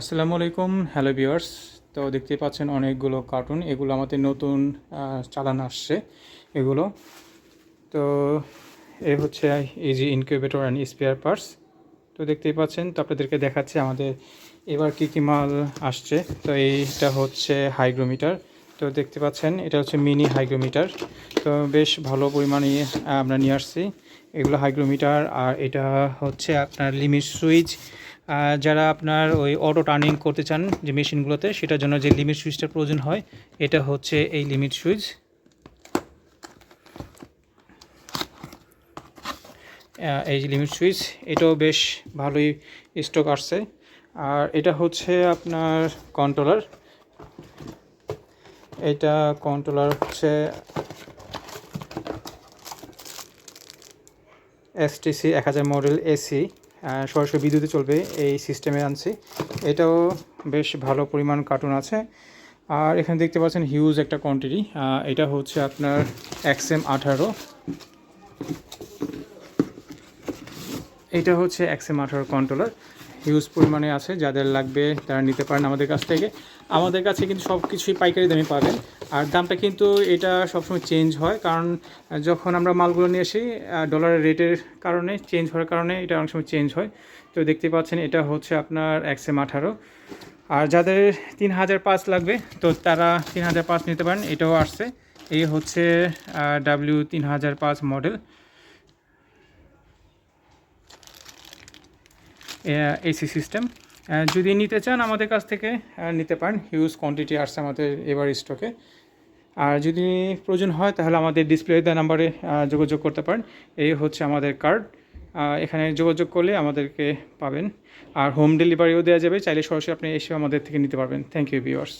আসসালামু আলাইকুম, hello viewers. তো দেখতে পাচ্ছেন অনেকগুলো কার্টুন, এগুলো আমাদের নতুন চালান আসছে, এগুলো। তো এ হচ্ছে যে ইনকিউবেটর অ্যান্ড স্পেয়ার পার্টস তো দেখতেই পাচ্ছেন, তো আপনাদেরকে দেখাচ্ছে আমাদের এবার কী কী মাল আসছে। তো এইটা হচ্ছে হাইগ্রোমিটার। তো দেখতে পাচ্ছেন, এটা হচ্ছে মিনি হাইগ্রোমিটার। তো বেশ ভালো পরিমাণে আমরা নিয়ে আসছি। এগুলো হাইগ্রোমিটার, আর এটা হচ্ছে আপনার লিমিট সুইচ যারা আপনার ওই অটো টার্নিং করতে চান যে মেশিনগুলোতে, সেটার জন্য যে লিমিট সুইচটার প্রয়োজন হয়, এটা হচ্ছে এই লিমিট সুইচ এই যে লিমিট সুইচ এটাও বেশ ভালোই স্টক আসছে। আর এটা হচ্ছে আপনার কন্ট্রোলার এটা কন্ট্রোলার হচ্ছে এসটিসি এক হাজার মডেল এসি সরাসরি বিদ্যুতে চলবে এই সিস্টেমে আনছি। এটাও বেশ ভালো পরিমাণ কার্টুন আছে। আর এখানে দেখতে পাচ্ছেন হিউজ একটা কোয়ান্টিটি এটা হচ্ছে আপনার এক্স এম আঠারো। এটা হচ্ছে এক্সএম আঠারো কন্ট্রোলার হিউজ পরিমাণে আছে, যাদের লাগবে তারা নিতে পারেন আমাদের কাছ থেকে। আমাদের কাছে কিন্তু সব কিছুই পাইকারি দামে পাবেন। আর দামটা কিন্তু এটা সবসময় চেঞ্জ হয়, কারণ যখন আমরা মালগুলো নিয়ে আসি ডলারের রেটের কারণে চেঞ্জ হওয়ার কারণে এটা অনেক সময় চেঞ্জ হয়। তো দেখতে পাচ্ছেন এটা হচ্ছে আপনার এক্সএম আঠারো। আর যাদের তিন হাজার পাঁচ লাগবে, তো তারা তিন হাজার পাঁচ নিতে পারেন, এটাও আসছে। এই হচ্ছে ডাব্লিউ তিন হাজার পাঁচ মডেল এসি সিস্টেম যদি নিতে চান আমাদের কাছ থেকে নিতে পারেন। হিউজ কোয়ান্টিটি আসছে আমাদের এবার স্টকে আর যদি প্রয়োজন হয়, তাহলে আমাদের ডিসপ্লে দেওয়া নাম্বারে যোগাযোগ করতে পারেন। এই হচ্ছে আমাদের কার্ড এখানে যোগাযোগ করলে আমাদেরকে পাবেন। আর হোম ডেলিভারিও দেওয়া যাবে। চাইলে সরাসরি আপনি এসে আমাদের থেকে নিতে পারবেন। Thank you viewers